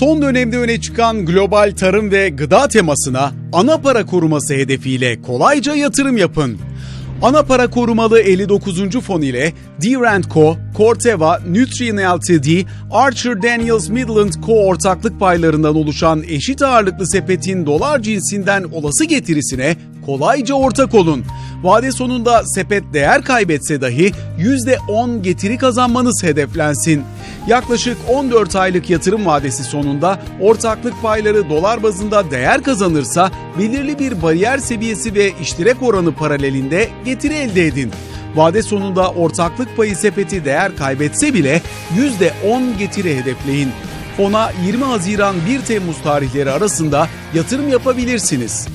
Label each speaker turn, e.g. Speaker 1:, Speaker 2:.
Speaker 1: Son dönemde öne çıkan global tarım ve gıda temasına ana para koruması hedefiyle kolayca yatırım yapın. Ana para korumalı 59. fon ile D. Co., Corteva, Nutrien Ltd, Archer Daniels Midland Co. ortaklık paylarından oluşan eşit ağırlıklı sepetin dolar cinsinden olası getirisine kolayca ortak olun. Vade sonunda sepet değer kaybetse dahi %10 getiri kazanmanız hedeflensin. Yaklaşık 14 aylık yatırım vadesi sonunda ortaklık payları dolar bazında değer kazanırsa belirli bir bariyer seviyesi ve iştirek oranı paralelinde getiri elde edin. Vade sonunda ortaklık payı sepeti değer kaybetse bile %10 getiri hedefleyin. Fona 20 Haziran 1 Temmuz tarihleri arasında yatırım yapabilirsiniz.